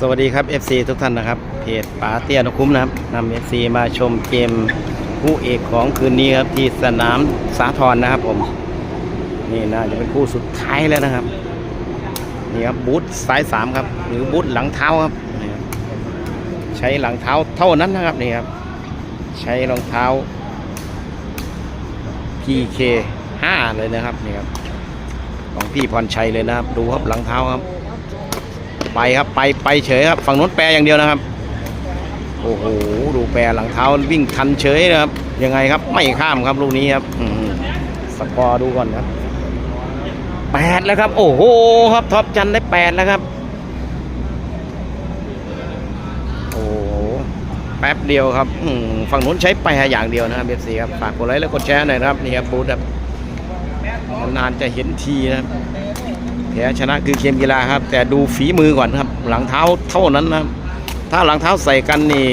สวัสดีครับ FC ทุกท่านนะครับเพจป๋าเตี้ยนคุ้มนะครับนำ FC มาชมเกมคู่เอกของคืนนี้ครับที่สนามสาทรนะครับผม นี่น่าจะเป็นคู่สุดท้ายแล้วนะครับนี่ครับบูธสายสามครับ หรือบูธหลังเท้าครับนี่ครับใช้หลังเท้าเท่านั้นนะครับนี่ครับ ใช้รองเท้า PK 5เลยนะครับนี่ครับของพี่พรชัยเลยนะครับ ดูครับหลังเท้าครับ ไปครับไปไปเฉยครับฝั่งนู้นแปรอย่างเดียวนะครับ โอ้โหดูแปรหลังเท้าวิ่งทันเฉยนะครับ ยังไงครับไม่ข้ามครับลูกนี้ครับอืสกอร์ดูก่อนครับแปดแล้วครับ โอ้โหครับท็อปจันได้แปดแล้วครับโอ้โหแป๊บเดียวครับอืฝั่งนู้นใช้ไปอย่างเดียวนะครับเบสซีครับฝากกดไลค์และกดแชร์หน่อยนะครับนี่ครับบูธครับนานๆจะเห็นทีนะครับ แพ้ชนะคือเกมกีฬาครับ แต่ดูฝีมือก่อนครับ หลังเท้าเท่านั้นนะครับ ถ้าหลังเท้าใส่กันนี่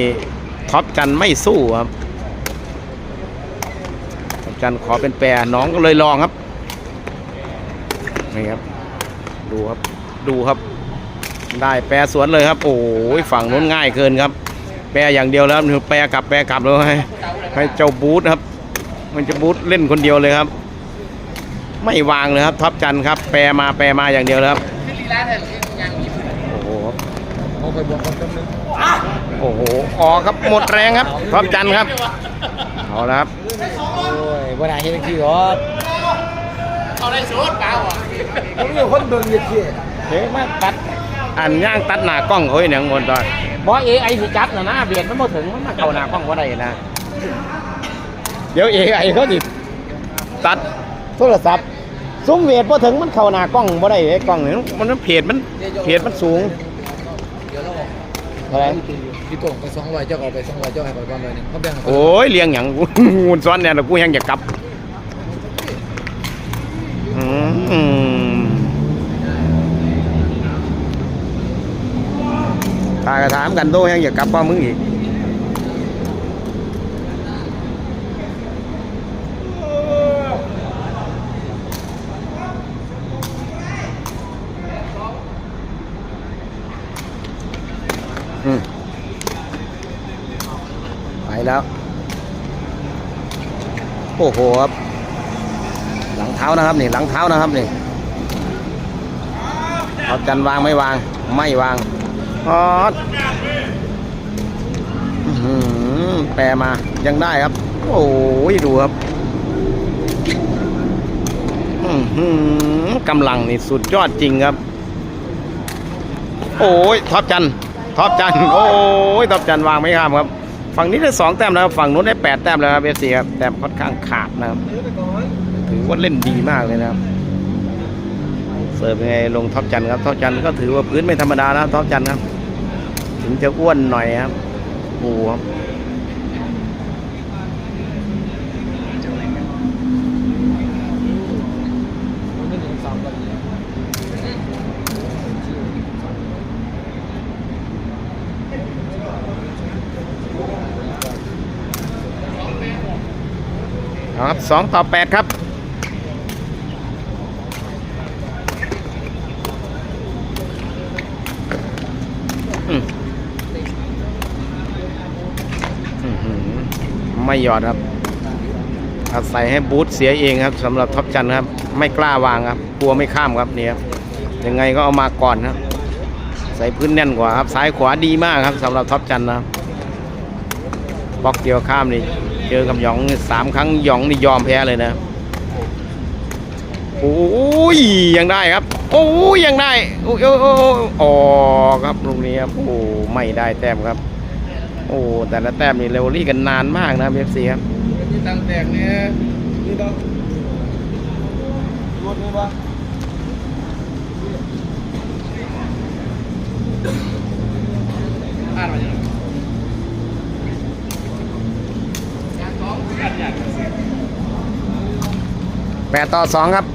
ท็อปจันไม่สู้ครับท็อปจันขอเป็นแปรน้องก็เลยลองครับนี่ครับ ดูครับดูครับ ได้แปรสวนเลยครับ โอ้ยฝั่งนู้นง่ายเกินครับ แปรอย่างเดียวแล้วคือแปรกลับแปรกลับเลยให้ให้เจ้าบูธครับ มันจะบูธเล่นคนเดียวเลยครับ ไม่วางเลยครับท็อปจันครับ แปรมาแปรมาอย่างเดียวเลยครับโอ้โหครับเอาไปบอกคนจำนึงโอ้โหออกครับหมดแรงครับท็อปจันครับเอาละครับโอ้ยวันไหนเห็นที่หรอเอาได้สูตรเปล่าอะผมมีคนเบิ่งอยู่ที่เฮ้ยมาตัด อันย่างตัดหน้ากล้องเฮ้ยเนี่ยงนตอนบอเอไอสิจับนะนะเบียดมันมาถึงมันมาเข้าหน้ากล้องว่าได้นะ เดี๋ยวเอไอเขาดิตัด โทรศัพท์ซุ้มเวทพอถึงมันเข้าหน้ากล้องบ่ได้ไอ้กล้องนี่มันมันเพจมันเพจมันสูงเดี๋ยวเราบอกอะไรพี่โต่งไปสองร้อยเจ้าเอาไปสองร้อยเจ้าให้ไปประมาณนึงเขาแบ่งโอ้ยเลี้ยงอย่างกูงูซ้อนเนี่ยแล้วกูยังอยากกลับอืมตากระถามกันโตยังอยากกลับว่ามึงอีกอืมไปแล้ว โอ้โหครับ หลังเท้านะครับนี่หลังเท้านะครับนี่เอาจันวางไม่วาง ไม่วางออดอื้อหือแปรมายังได้ครับ โอ้ยดูครับกำลังนี่สุดยอดจริงครับ โอ้ยท็อปจันท็อปจันโอ้ยท็อปจันวางไม่ข้ามครับ ฝั่งนี้ได้สองแต้มแล้วครับฝั่งนู้นได้แปดแต้มแล้วครับเอฟซีครับแต้มค่อนข้างขาดนะครับถือว่าเล่นดีมากเลยนะครับเสิร์ฟยังไงลงท็อปจันครับท็อปจันก็ถือว่าพื้นไม่ธรรมดาแล้วท็อปจันครับ ถึงจะอ้วนหน่อยครับโหครับ 2 ต่อ 8 ครับไม่หยอดครับ อาศัยให้บูธเสียเองครับสำหรับท็อปจันครับ ไม่กล้าวางครับ กลัวไม่ข้ามครับนี่ครับยังไงก็เอามาก่อนครับ ใส่พื้นแน่นกว่าครับซ้ายขวาดีมากครับสำหรับท็อปจันนะบบล็อกเดียวข้ามนี่ เจอกับหยองสามครั้งหยองนี่ยอมแพ้เลยนะโอ้ยยังได้ครับ โอ้ยยังได้โอ้ยโอ้ออกครับลูกนี้ครับโอ้ไม่ได้แต้มครับ โอ้แต่ละแต้มนี่เรวรี่กันนานมากนะเบฟซีครับมีตังแตกเนี่ยนี่ต้องรถนี่ปะอ่านมาอย่าง แปดต่อสองครับ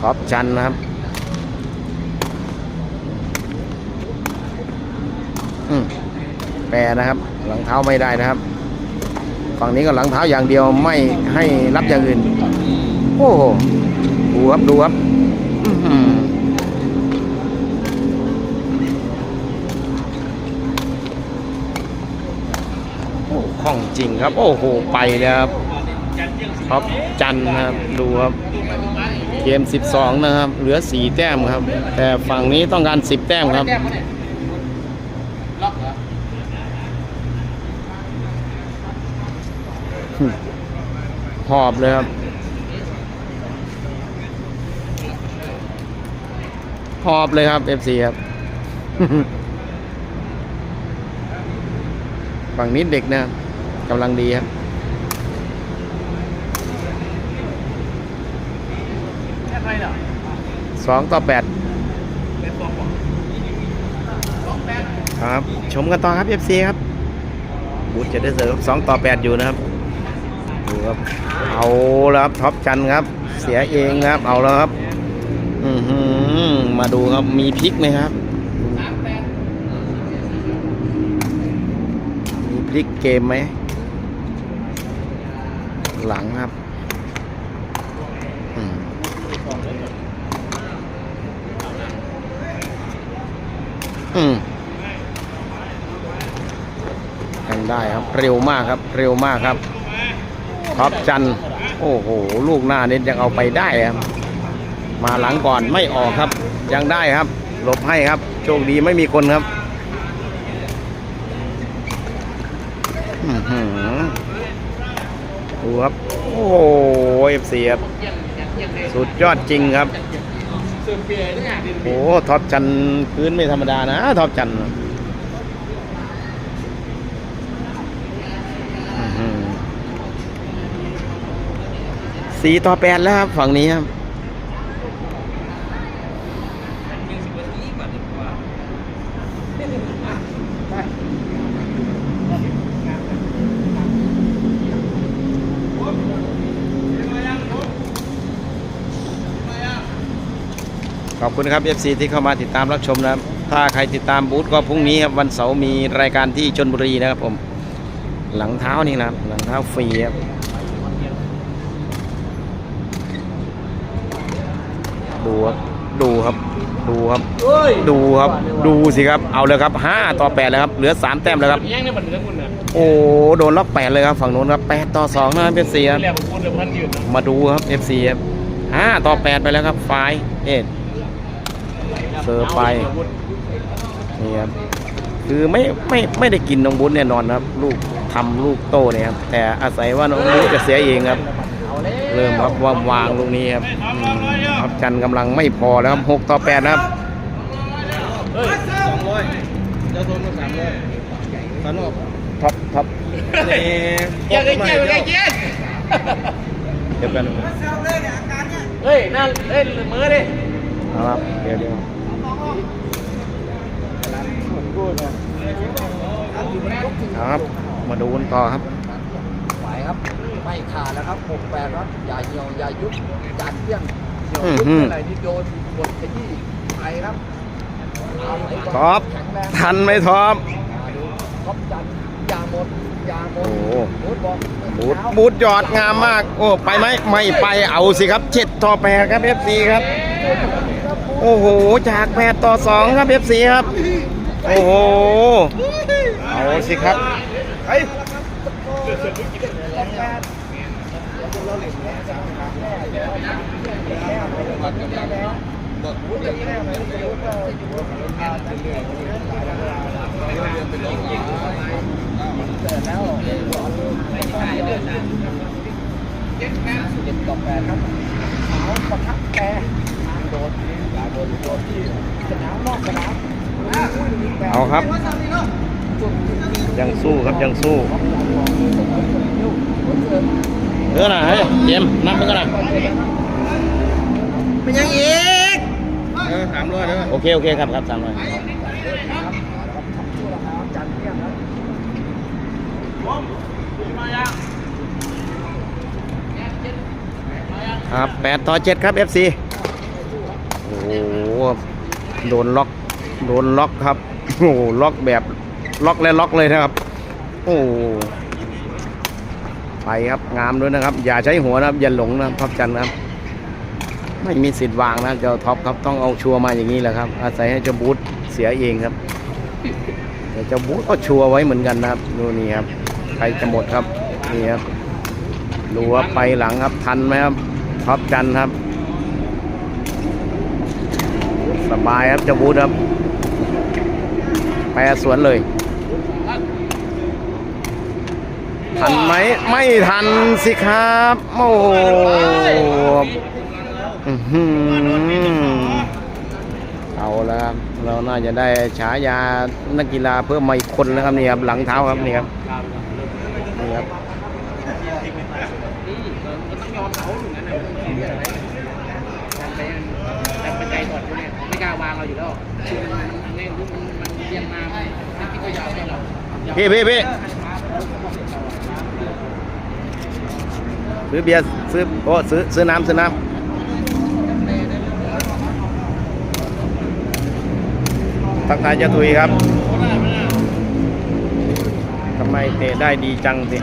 ท็อปชันนะครับอืมแปรนะครับ หลังเท้าไม่ได้นะครับ ฝั่งนี้ก็หลังเท้าอย่างเดียวไม่ให้รับอย่างอื่น โอ้โหดูครับดูครับ คล่องจริงครับ โอ้โห ไปแล้วครับท็อปจันนะครับ ดูครับ เกม 12 นะครับ เหลือ 4 แต้มครับ แต่ฝั่งนี้ต้องการ 10 แต้มครับหอหอบเลยครับหอบเลยครับ FC ครับฝั่งนี้เด็กนะครับ กำลังดีครับแค่ใครเหรอสองต่อแปดเป็นสองบอกสองแปดครับ ชมกันต่อครับ FC ครับ บูธจะได้เสิร์ฟสองต่อแปดอยู่นะครับดูครับ เอาแล้วครับท็อปจันทร์ครับ เสียเองครับ เอาแล้วครับ อือหือมาดูครับ มีพลิกไหมครับสามแปดมีพลิกเกมไหม หลังครับอืมอืมยังได้ครับ เร็วมากครับ เร็วมากครับท็อปจัน โอ้โห ลูกหน้าเน็ตยังเอาไปได้ครับ มาหลังก่อนไม่ออกครับ ยังได้ครับ หลบให้ครับ โชคดีไม่มีคนครับ อื้อหือ ดูครับ โอ้โหเอฟซีครับเยี่ยเสียบสุดยอดจริงครับเสื่อมเปลี่ยนทุกอดินโอ้ท็อปชันพื้นไม่ธรรมดานะท็อปจันอื้อหือสี่ต่อแปดแล้วครับ ฝั่งนี้ครับ อบคุณครับ FC ที่เข้ามาติดตามรับชมนะครับ ถ้าใครติดตามบูธก็พรุ่งนี้ครับวันเสาร์มีรายการที่ชนบุรีนะครับผม หลังเท้านี่นะครับ หลังเท้าฟรีครับดูครับดูครับดูครับเฮ้ยดูครับ ดูสิครับ เอาเลยครับ 5 ต่อ 8 แล้วครับ เหลือ 3 แต้มแล้วครับ แย่งเนี่ยมันเหนือคุณนะโอ้โดนล็อก 8 เลยครับ ฝั่งโน้นครับ 8 ต่อ 2 นะครับ FC ครับแหลมคุณเดี๋ยวพันยืนนะมาดูครับ FC ครับ5ต่อ 8 ไปแล้วครับ ไฟล์เอ็ด เสิร์ฟไปนี่ครับคือไม่ไม่ไม่ได้กินน้องบุญแน่นอนครับ ลูกทำลูกโตเนี่ยครับแต่อาศัยว่าน้องบุญจะเสียเองครับ เริ่มครับว่าวางลูกนี้ครับอืมครับจันทร์กำลังไม่พอแล้วครับ6ต่อ8นะครับเฮ้ยสองร้อยเจ้าโทนมาสามร้อยสามร้อยท็อปท็อปนี่เกี่ยวกันเกี่ยวกันเกี่ยวเดี๋ยวกันเฮ้ยนั่นเฮ้ยมือดิเอาครับเดี๋ยวเดี๋ยวเอา ครับ มาดูกันต่อครับไหวครับ ไม่ขาดแล้วครับหกแปดครับอย่าเหี่ยวอย่ายุบจานเที่ยงเหี่ยวยุบอื้อหือเมื่อไหร่ที่โดนกดขยี้ไปครับเอาไหนก่นท็อปแข็งแรงทันไหมท็อปมาดูท็อปจันทร์อย่าหมดอย่าหมดโอ้โหบูธบอกบูทบูทยอดงามมาก โอ้ไปไหมไม่ไปเอาสิครับเจ็ดต่อแปดครับ FC ครับ โอ้โหจากแปดต่อสองครับ FC ครับ โอ้โห เอาสิครับ เจ็ดต่อแปดครับเอาประทับแกโดนอย่าโดนโดนที่สนามนอกสนาม เอาครับ ยังสู้ครับยังสู้เออนะเฮ้ยเจมส์นับมันก็ได้เป็นยังอีกเออสามร้อยเลยโอเคโอเคครับครับสามร้อยจันเที่ยงครับครับแปดต่อเจ็ดครับ FC โอ้โห โดนล็อก โดนล็อกครับ โอ้ล็อกแบบล็อกและล็อกเลยนะครับ โอ้ไปครับงามด้วยนะครับ อย่าใช้หัวนะครับ อย่าหลงนะครับท็อปจันทร์ครับ ไม่มีสิทธิ์วางนะเจ้าท็อปครับต้องเอาชัวร์มาอย่างนี้แหละครับ อาศัยให้เจ้าบูธเสียเองครับแต่เจ้าบูธก็ชัวร์ไว้เหมือนกันนะครับดูนี่ครับใครจะหมดครับนี่ครับดูว่าไปหลังครับทันไหมครับท็อปจันครับ สบายครับเจะบูดครับ แปรสวนเลยทันไหมไม่ทันสิครับโอ้โหอือหือเอาแล้วครับเราน่าจะได้ฉายานักกีฬาเพิ่มมาอีกคนนะครับนี่ครับหลังเท้าครับนี่ครับนี่ครับ มันต้องยอมเขาถึงนั้นนะดันไปดันไปใจก่อนเนี่ยไม่กล้าวางเราอยู่แล้วคือมันมันเล่นมันมันเรียงมาไม่ไม่คิดว่ายาวให้เรา พี่พี่พี่ซื้อเบียร์ซื้อโอ้ซื้อซื้อน้ำซื้อน้ำทักทายเจ้าทุยครับ ทำไมเตะได้ดีจังสิ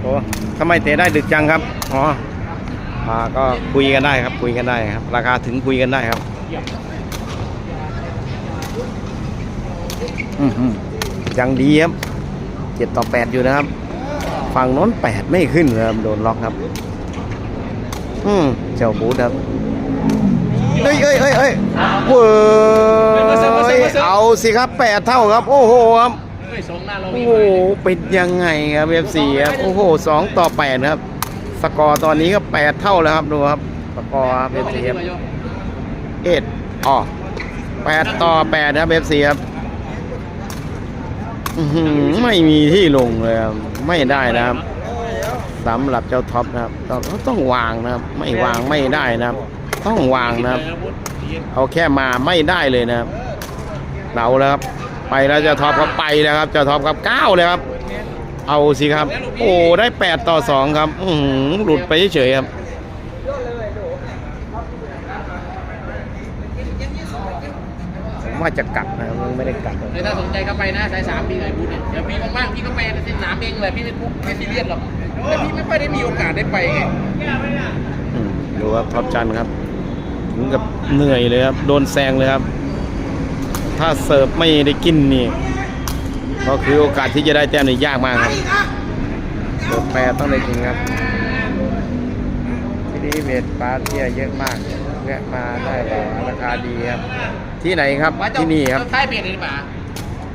โอ้ทำไมเตะได้ดึกจังครับ อ๋อ อ่า ก็คุยกันได้ครับ คุยกันได้ครับ ราคาถึงคุยกันได้ครับ อื้อหือ ยังดีครับเจ็ดต่อแปดอยู่นะครับ ฝั่งโน้นแปดไม่ขึ้นเลยครับโดนล็อกครับ อืมเจ้าบูธครับเอ้ยเอ้ยเอ้ยเอ้ยเว้ยเอาสิครับแปดเท่าครับ โอ้โหครับเฮ้ยสองหน้าเราโอ้มีโหเป็นยังไงครับเอฟซีครับโอ้โหสองต่อแปดครับ สกอร์ตอนนี้ก็แปดเท่าแล้วครับดูครับสกอร์เอฟซีครับเอ็ดอ๋อแปดต่อแปดนะครับเอฟซีครับ อื้อหือไม่มีที่ลงเลยครับไม่ได้นะครับสำหรับเจ้าท็อปนะครับต้องต้องวางนะครับ ไม่วางไม่ได้นะครับ ต้องวางนะครับ เอาแค่มาไม่ได้เลยนะครับเราแล้วครับไปแล้วเจ้าท็อปครับไปแล้วครับเจ้าท็อปครับเก้าเลยครับ เอาสิครับ โอ้ได้แปดต่อสองครับ อือหือหลุดไปเฉยๆครับ ว่าจะกัดนะครับมันไม่ได้กัดครับเลยถ้าสนใจก็ไปนะสายสามพี่ไงพูดเนี่ยเดี๋ยวพี่ว่างๆพี่ก็ไปเส้นสนามเองเลยพี่ไม่ปุ๊บไม่ซีเรียสหรอกแต่พี่ไม่ค่อยได้มีโอกาสได้ไปไงอืมดูครับท็อปจันทร์ครับถึงกับเหนื่อยเลยครับโดนแซงเลยครับ ถ้าเสิร์ฟไม่ได้กินนี่ก็คือโอกาสที่จะได้แต้มนี่ยากมากครับเสิร์ฟแปรต้องได้กินครับที่นี่เวทปลาเที่ยเยอะมาก แวะมาได้เลยราคาดีครับ ที่ไหนครับว่าเจ้าที่นี่ครับเจ้าท้ายเปลี่ยนเลยดีกว่า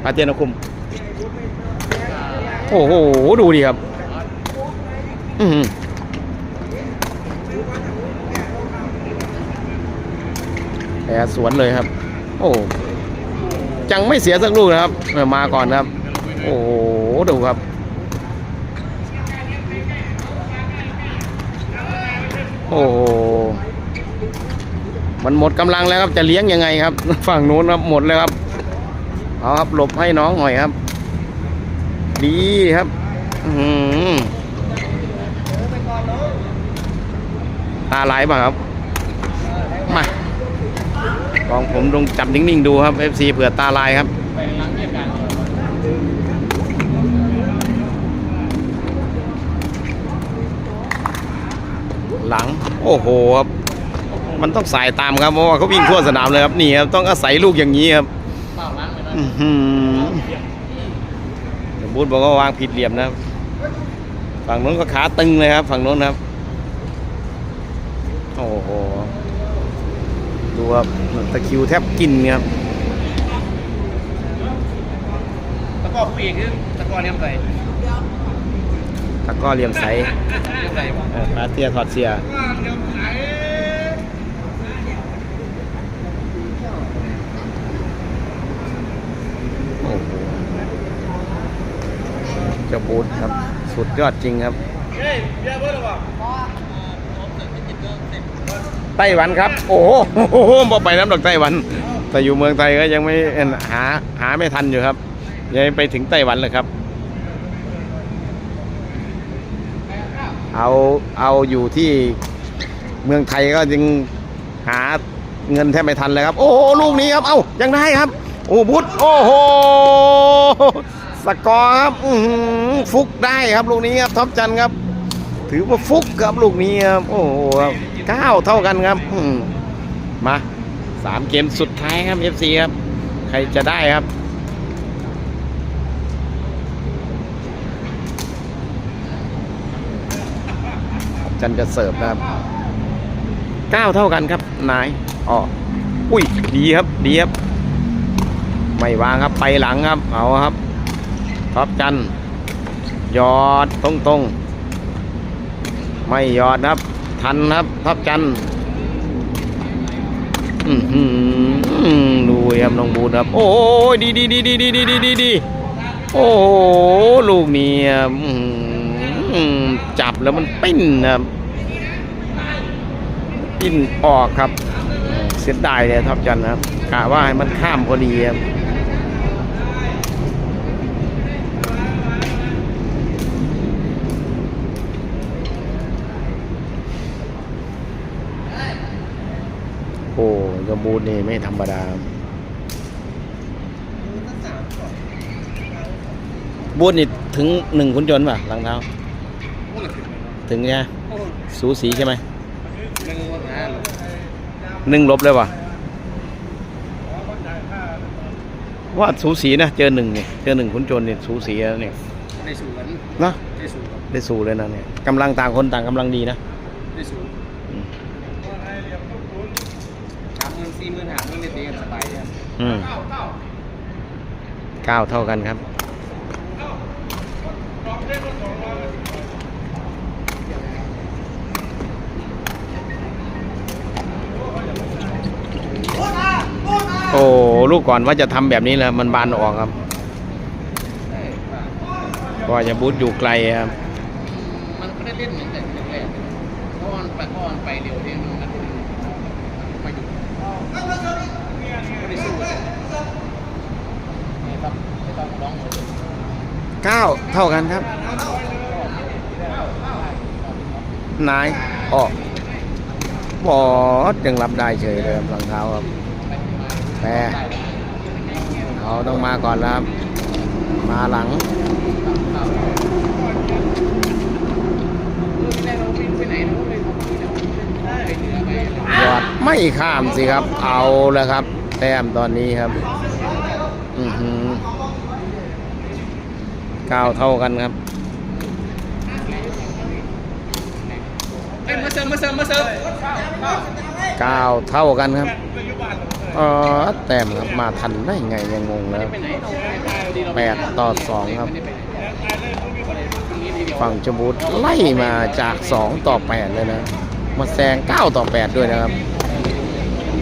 ปลาเตียนคุม โอ้โห ดูดิครับ อือหือแอร์สวนเลยครับ โอ้จังไม่เสียสักลูกนะครับเออมาก่อนครับ โอ้โห ดูครับโอ้โห มันหมดกำลังแล้วครับจะเลี้ยงยังไงครับ ฝั่งนู้นครับหมดเลยครับเอาครับหลบให้น้องหน่อยครับ ดีครับ อืตาไหลป่ะครับมาลองผมลงจับนิ่งๆดูครับ FC เผื่อตาลายครับหลัง โอ้โหครับ มันต้องสายตามครับเพราะว่าเขาวิ่งทั่วสนามเลยครับนี่ครับต้องอาศัยลูกอย่างนี้ครับเปล่าล้างเลยนะอื้อหือเดี๋ยวบูธบอกว่าวางผิดเหลี่ยมนะครับฝั่งนู้นก็ขาตึงเลยครับ ฝั่งนู้นครับ โอ้โหดูครับตะคริวแทบกินครับตะกร้อผู้เอกคือตะกร้อเลี้ยงใส่ตะกร้อเหลี่ยมใสเลี้ยงใส่เออปลาเตียถอดเสีย โอ้โห เจ้าบูธครับ สุดยอดจริงครับไต้หวันครับโอ้โหโอ้โหบ่ไปน้ำดอกไต้หวัน แต่อยู่เมืองไทยก็ยังไม่หาหาไม่ทันอยู่ครับ ยังไปถึงไต้หวันเลยครับ เอาเอาอยู่ที่เมืองไทยก็ยังหาเงินแทบไม่ทันเลยครับ โอ้ลูกนี้ครับ เอ้ายังได้ครับ โอ้พุทธโอ้โห สกอร์ครับฟุกได้ครับลูกนี้ครับท็อปจันครับ ถือว่าฟุกครับลูกนี้ครับโอ้โหเก้าเท่ากันครับมาสามเกมสุดท้ายครับเอฟซีครับ ใครจะได้ครับจันจะเสิร์ฟครับเก้าเท่ากันครับนายอ๋ออุ้ยดีครับดีครับไม่วางครับไปหลังครับเอาครับ ท็อปจันหยอดตรงตรงไม่หยอดครับ ทันครับท็อปจันอือหือดูครับน้องบูนครับ โอ้ยดีดีดีดีดีดีดีดีดีโอ้โหลูกนี้จับแล้วมันปิ้นครับปิ้นออกครับ เสียดายเลยท็อปจันครับกะว่าให้มันข้ามพอดีครับ โอ้ยมบูรณ์นี่ไม่ธรรมดา บูธนี่ถึงหนึ่งคุณยนต์ป่ะหลังเท้า ถึงใช่ไหมสูสีใช่ไหมมันงดนะหนึ่งลบเลยว่ะว่าสูสีนะ เจอหนึ่งเนี่ยเจอหนึ่งคุณจนเนี่ยสูสีแล้วเนี่ยในศูนย์เนาะในศูนย์ได้สูเลยนะเนี่ยกำลังต่างคนต่างกำลังดีนะในศูนย์อืมสามหมื่น สี่หมื่นห้าหมื่นเนี่ยตีกันสบายเนี่ยอืมเก้าเท่ากันครับโอ้ลูกก่อนว่าจะทำแบบนี้แล้วมันบานออกครับเพราะว่าจะบูทอยู่ไกลครับ มันก็ได้เล่น 9 เท่ากันครับ นายออกบอสยังรับได้เฉยเลยรองเท้าครับแต่เขาต้องมาก่อนครับ มาหลังยอดไม่ข้ามสิครับ เอาแล้วครับ แต้มตอนนี้ครับ ก้าเท่ากันครับเอ้ยมาเซิร์ฟมาเซิร์ฟมาเซิร์ฟเก้าเท่ากันครับเออแต้มครับมาทันได้ไงยังงงแล้วไปไหนเราไปดีเราแปดต่อสองครับ ฝั่งจมูดไล่มาจากสองต่อแปดเลยนะ มาแซงเก้าต่อแปดด้วยนะครับ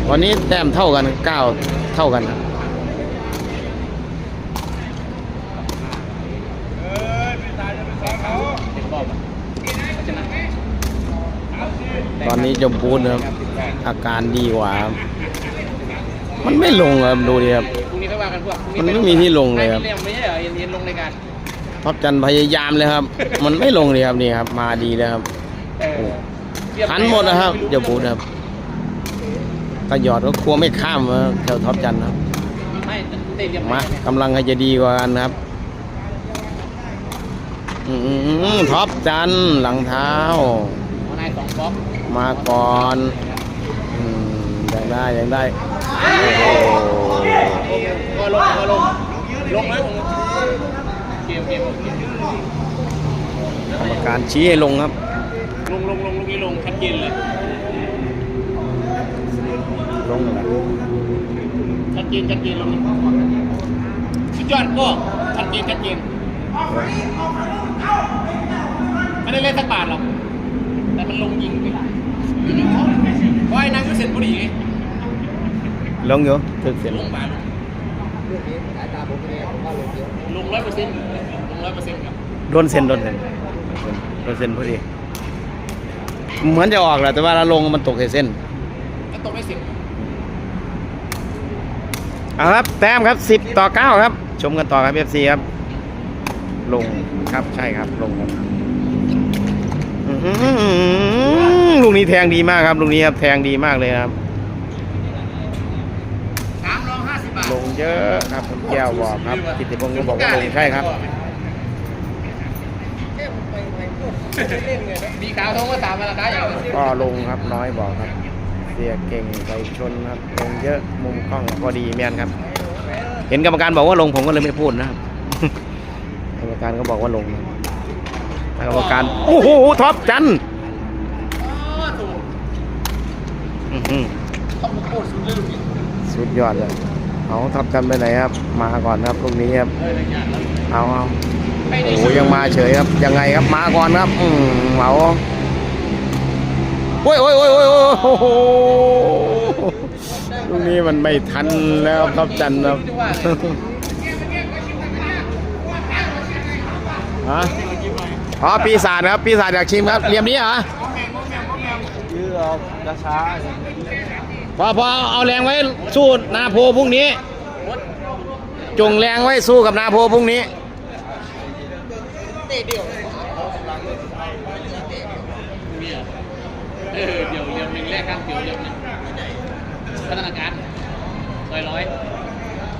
วันนี้แต้มเท่ากันเก้าเท่ากันครับ ตอนนี้จมูดนะครับ อาการดีกว่าครับมันไม่ลงครับดูดิครับ พรุ่งนี้ค่อยว่ากันพวกมันไม่มีที่ลงเลยครับ ไม่ใช่เหรอเรียนลงในการท็อปจันพยายามเลยครับ มันไม่ลงเลยครับนี่ครับ มาดีแล้วครับทันหมดนะครับเดี๋ยวพูดนะครับถ้าหยอดก็ครัวไม่ข้ามนะแถวท็อปจันทร์ครับ ไม่เตะเรียบมากำลังให้จะดีกว่ากันนะครับอืมท็อปจันทร์หลังเท้า หัวนายสองบล็อก มาก่อนอยังได้ยังได้โอ้โหก็ลงก็ลงลงเลยผมเกมเกมกรรมการชี้ให้ลงครับ ลงลงลงลูกนี้ลงชัดเจนเลยลงชัดเจนชัดเจนลงสุดยอดก็ชัดเจนชัดเจนไม่ได้เล่นสักบาทหรอกแต่มันลงยิงไปเพราะไอ้นางก็เสร็จบุหรี่ไงลงอยู่ถึกเสร็จลงบาทลูกนี้สายตาผมเนี่ยผมว่าลงเยอะลงร้อยเปอร์เซ็นต์ลงร้อยเปอร์เซ็นต์ครับโดนเซ็นโดนเซ็นโดนเซ็นพอดี เหมือนจะออกแหละแต่ว่าเราลงมันตกใส่เส้นก็ตกไม่สิบเอาครับ แต้มครับ10ต่อ9ครับ ชมกันต่อครับ FC ครับ ลงครับใช่ครับลงครับอื้อหือ ลูกนี้แทงดีมากครับ ลูกนี้ครับแทงดีมากเลยครับลงเยอะครับคุณแก้วบอกครับกิติพงศ์ก็บอกว่าลงใช่ครับมีขาวทรมาถามมาราคาอย่างไรก็ลงครับน้อยบอกครับ เสียเก่งไปชนครับลงเยอะมุมกล้องพอดีแมนครับ เห็นกรรมการบอกว่าลงผมก็เลยไม่พูดนะครับกรรมการก็บอกว่าลงกรรมการโอ้โหท็อปจัน อื้อหือ ต้องโคตร สุดยอดเลยเอาทับกันไปไหนครับ มาก่อนครับลูกนี้ครับ เอาเอาโอ้ยังมาเฉยครับ ยังไงครับ มาก่อนครับ อืมเหมาโอ้ยโอ้ยโอ้ยโอ้ยโอ้โหลูกนี้มันไม่ทันแล้วครับจันครับจะว่าฮะอ๋อปีศาจครับ ปีศาจอยากชิมครับเหลี่ยมนี้เหรอ ออาช้าพอพอเอาแรงไว้สู้นาโพพรุ่งนี้ จงแรงไว้สู้กับนาโพพรุ่งนี้เออเดี๋ยวเดี๋ยวหนึ่งแรกข้างเดียวเดี๋ยวหนึ่งพัฒนาการร้อยร้อย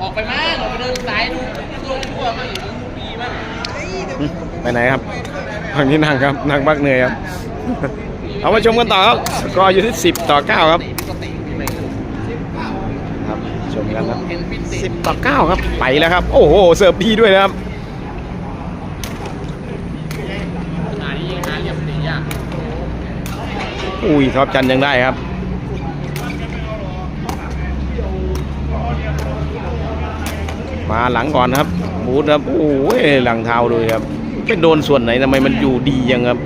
ออกไปมากออกไปเดินสายดูดูทั่วมั่งดูดีมั่งไปไหนครับฝั่งนี้นั่งครับนั่งบักเหนื่อยครับ เอามาชมกันต่อครับสกอร์อยู่ที่ 10 ต่อ 9 ครับครับชมกันครับเห็นฟินติ10 ต่อ 9 ครับไปแล้วครับ โอ้โหเสิร์ฟดีด้วยนะครับหาที่หาเรียบตียอุ้ยท็อปจันยังได้ครับมาหลังก่อนครับบูธครับโอ้ยหลังเท้าเลยครับไปโดนส่วนไหนทำไมมันอยู่ดียังครับ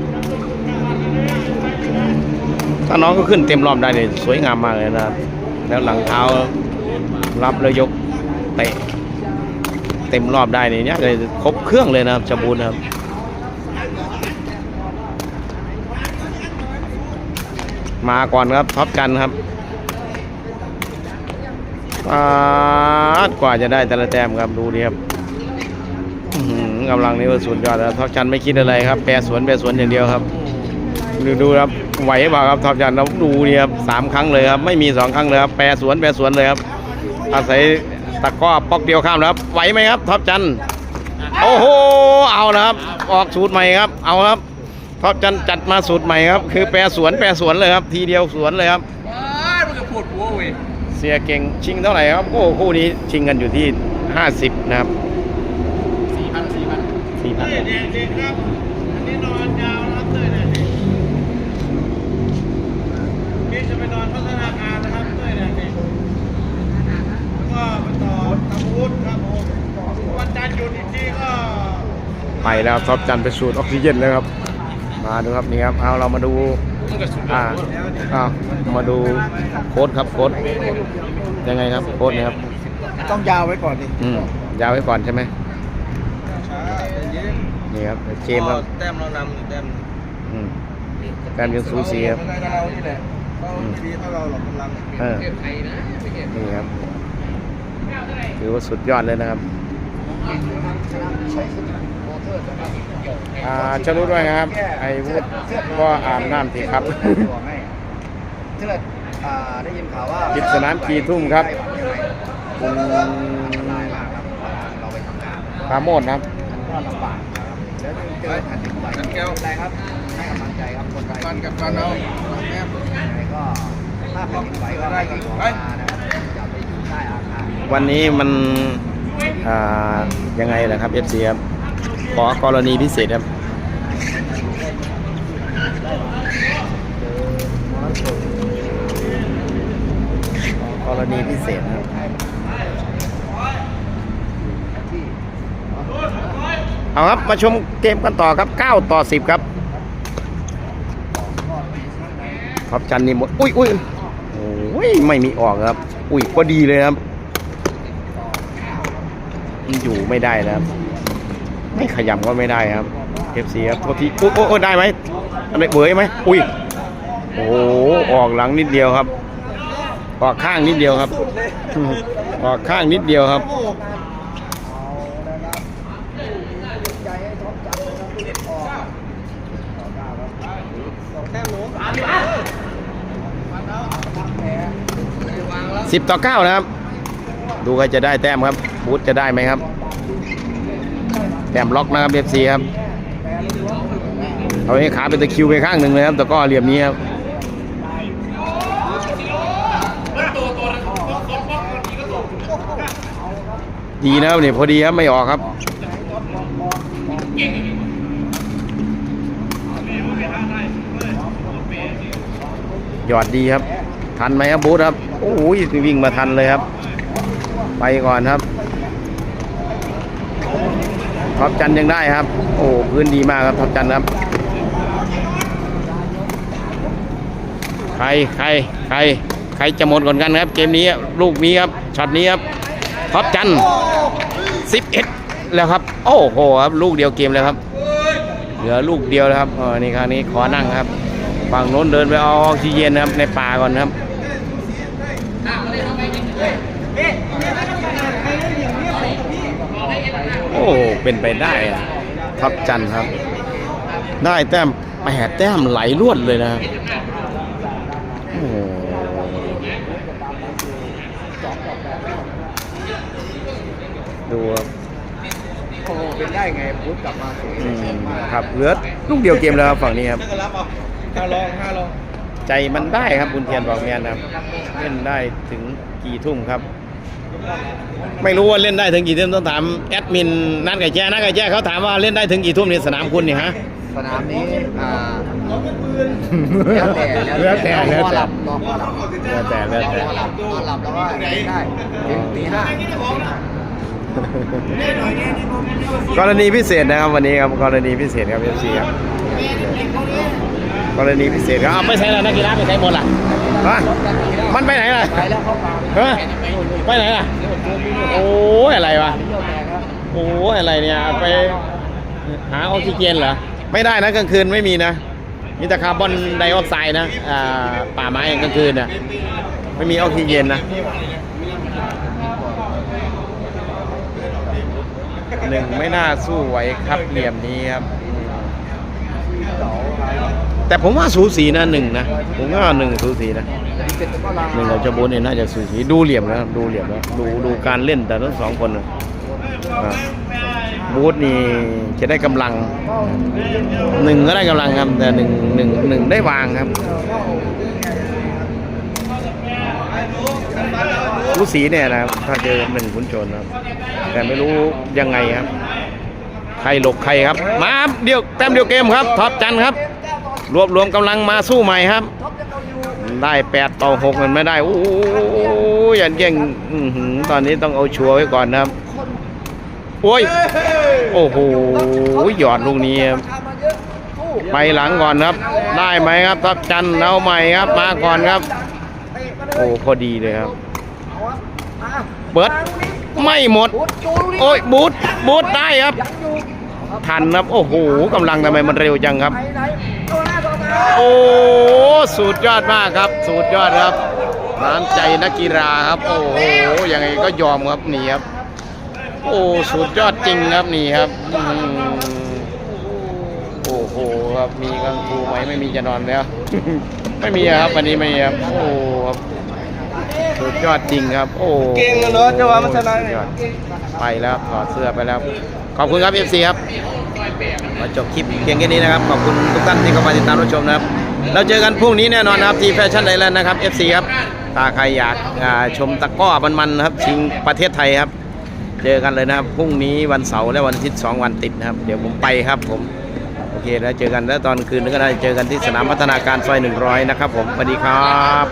ถ้าน้องก็ขึ้นเต็มรอบได้เนี่ยสวยงามมากเลยนะแล้วหลังเท้ารับแล้วยกเตะเต็มรอบได้เนี่ยเลยครบเครื่องเลยนะครับชาบูนะครับมาก่อนครับท็อปจันครับปาดกว่าจะได้แต่ละแต้มครับดูดิครับกำลังนี่ว่าสุดยอดแล้วท็อปจันไม่คิดอะไรครับ แปรสวนแปรสวนอย่างเดียวครับ ดูดูครับ ไหวเปล่าครับท็อปจันเราดูนี่ครับสามครั้งเลยครับไม่มีสองครั้งเลยครับแปรสวนแปรสวนเลยครับอาศัยตะกร้อป๊อกเดียวข้ามแล้วครับ ไหวไหมครับท็อปจันโอ้โหเอานะครับ ออกสูตรใหม่ครับ เอาครับท็อปจันจัดมาสูตรใหม่ครับ คือแปรสวนแปรสวนเลยครับ ทีเดียวสวนเลยครับว้ามันก็ปวดหัวเว้ยเสียเก่งชิงเท่าไหร่ครับโอ้คู่นี้ชิงกันอยู่ที่50นะครับสี่พันสี่พัน4,000เด็กๆครับอันนี้นอนยาวนะครับเต้ยเนี่ยนี่ จะไปนอนพัฒนาการนะครับเต้ยเนี่ยนี่แล้วก็ไปต่อทำวุฒิครับผมวันจันทร์หยุดอีกทีก็ไปแล้วท็อปจันไปสูดออกซิเจนแล้วครับ มาดูครับนี่ครับเอาเรามาดูมันก็สุดยออ่าดอ่ามาดูโค้ดครับโค้ดยังไงครับโค้ดเนี่ยครับต้องยาวไว้ก่อนดิอืมยาวไว้ก่อนใช่ไหมนี่ครับเกมครับแต้มเรานำแต้มอืมการยังสูสีครับไม่ได้ก็ เรานี่แหละเราไม่ดีเท่าเราหรอกกำลังเออเทพไทยนะไม่เทพนี่ครับถือว่าสุดยอดเลยนะครับอ่าจะรู้ด้วยนะครับ ไอ้วุฒิก็อาบน้ำทีครับเชื่ออ่าได้ยินข่าวว่าปิดสนามกี่ทุ่มครับคุณอันตรายมากครับเราไปทำงานปราโมดนะครับก็ลำบาก นะครับแล้วเจอแผ่นดินไหวไม่เป็นไรครับให้กำลังใจครับคนไทยกันกับเราแม่ก็ถ้าแผ่นดินไหวก็ให้กันออกมานะครับอย่าไปอยู่ใต้อาคารวันนี้มันยังไงล่ะครับ FC ครับขอกรณีพิเศษครับกรณีพิเศษครับ เอาครับมาชมเกมกันต่อครับ 9 ต่อ 10 ครับครับจันนี่หมด อุ้ยอุ้ยโอ้ยไม่มีออกครับ อุ้ยพอดีเลยครับ อยู่ไม่ได้นะครับ ไม่ขยำก็ไม่ได้ครับ FC ครับโทษทีอุ้ยโอ้โอ้ได้ไหมอะไรเบยไหมอุ้ยโอ้ออกหลังนิดเดียวครับ ออกข้างนิดเดียวครับ ออกข้างนิดเดียวครับ สิบต่อเก้านะครับ ดูใครจะได้แต้มครับ บูธจะได้ไหมครับ แต้มล็อกนะครับเอฟซีครับ เอาให้ขาเป็นตะคิวไปข้างหนึ่งเลยครับ แต่ก็เหลี่ยมนี้ครับดีนะครับเนี่ยพอดีครับไม่ออกครับ หยอดดีครับ ทันไหมครับบูธครับ โอ้ยวิ่งมาทันเลยครับ ไปก่อนครับท็อปจันยังได้ครับ โอ้พื้นดีมากครับท็อปจันครับ ใครใครใครใครจะหมดก่อนกันครับ เกมนี้ลูกนี้ครับช็อตนี้ครับท็อปจันสิบเอ็ดแล้วครับ โอ้โหครับลูกเดียวเกมเลยครับ เหลือลูกเดียวแล้วครับเออนี่คราวนี้ขอนั่งครับ ฝั่งโน้นเดินไปเอาออกซิเจนนะครับในป่าก่อนครับโอ้เป็นไปได้อะท็อปจันครับ ได้แต้มแปดแต้มไหลรวดเลยนะครับโอ้โหดูครับโอ้โหเป็นได้ไงพุทธกลับมาสวยอืมครับเหลือลูกเดียวเกมแล้วครับฝั่งนี้ครับ ห้าลองห้าลองใจมันได้ครับคุณเทียนบอกเมียนะครับ เล่นได้ถึงกี่ทุ่มครับ ไม่รู้ว่าเล่นได้ถึงกี่ทุ่มต้องถามแอดมินนัดไก่แจ้นัดไก่แจ้เขาถามว่าเล่นได้ถึงกี่ทุ่มในสนามคุณนี่ฮะสนามนี้อ่าแล้วแต่แล้วแต่แล้วแต่รอหลับรอหลับแล้วแต่แล้วแต่รอหลับรอหลับแล้วก็ได้ถึงตีห้าตีห้ากรณีพิเศษนะครับวันนี้ครับกรณีพิเศษครับเอฟซีครับ กรณีพิเศษครับเอาไปใช้แล้วนักกีฬาไปใช้หมดล่ะฮะมันไปไหนล่ะไปแล้วเข้าป่าฮะไปไหนล่ะโอ้ยอะไรวะเที่ยวแตกครับโอ้ยอะไรเนี่ยไปหาออกซิเจนเหรอไม่ได้นะกลางคืนไม่มีนะมีแต่คาร์บอนไดออกไซด์นะอ่าป่าไม้กลางคืนน่ะไม่มีออกซิเจนนะหนึ่งไม่น่าสู้ไหวครับเหลี่ยมนี้ครับ แต่ผมว่าสูสีนะหนึ่งนะผมว่าหนึ่งสูสีนะหนึ่งกับเจาโบนเนี่ยน่าจะสูสีดูเหลี่ยมนะครับดูเหลี่ยมแล้วดูดูการเล่นแต่ทั้งสองคนนะบูธนี่จะได้กำลังหนึ่งก็ได้กำลังครับ แต่หนึ่งหนึ่งหนึ่งได้วางครับรู้สีเนี่ยนะครับถ้าเจอหนึ่งขุนโจรนครับ แต่ไม่รู้ยังไงครับ ใครหลบใครครับ มาเดียวแต้มเดียวเกมครับท็อปจันครับ รวบรวมกำลังมาสู้ใหม่ครับ ได้แปดต่อหกมันไม่ได้โอ้ยยันเก่งตอนนี้ต้องเอาชัวร์ไว้ก่อนนะครับ โอ้ย โอ้โหหยอดลูกนี้ครับไปหลังก่อนครับ ได้ไหมครับทับจันเอาใหม่ครับ มาก่อนครับ โอ้พอดีเลยครับ เบิร์ดไม่หมด โอ้ยบูทบูทได้ครับ ทันครับ โอ้โหกำลังทำไมมันเร็วจังครับ โอ้สุดยอดมากครับสุดยอดครับน้ำใจนักกีฬาครับ โอ้โหยังไงก็ยอมครับนี่ครับ โอ้สุดยอดจริงครับนี่ครับอืมโอ้โหครับมีกังฟูไหมไม่มีจะนอนแล้ว ไม่มีครับวันนี้ไม่มีครับโอ้ครับสุดยอดจริงครับ โอ้เก่งอะเนอะจะว่ามันชนะสุดยอดไปแล้วถอดเสื้อไปแล้ว ขอบคุณครับเอฟซีครับ มาจบคลิปเพียงแค่นี้นะครับ ขอบคุณทุกท่านที่เข้ามาติดตามรับชมนะครับ เราเจอกันพรุ่งนี้แน่นอนนะครับ ที่แฟชั่นไอแลนด์นะครับ FC ครับถ้าใครอยากชมตะก้อมันๆนะครับชิงประเทศไทยครับ เจอกันเลยนะครับพรุ่งนี้วันเสาร์และวันอาทิตย์สองวันติดนะครับ เดี๋ยวผมไปครับผมโอเคแล้วเจอกันแล้วตอนคืนก็ได้เจอกันที่สนามพัฒนาการซอย100 นะครับผมสวัสดีครับ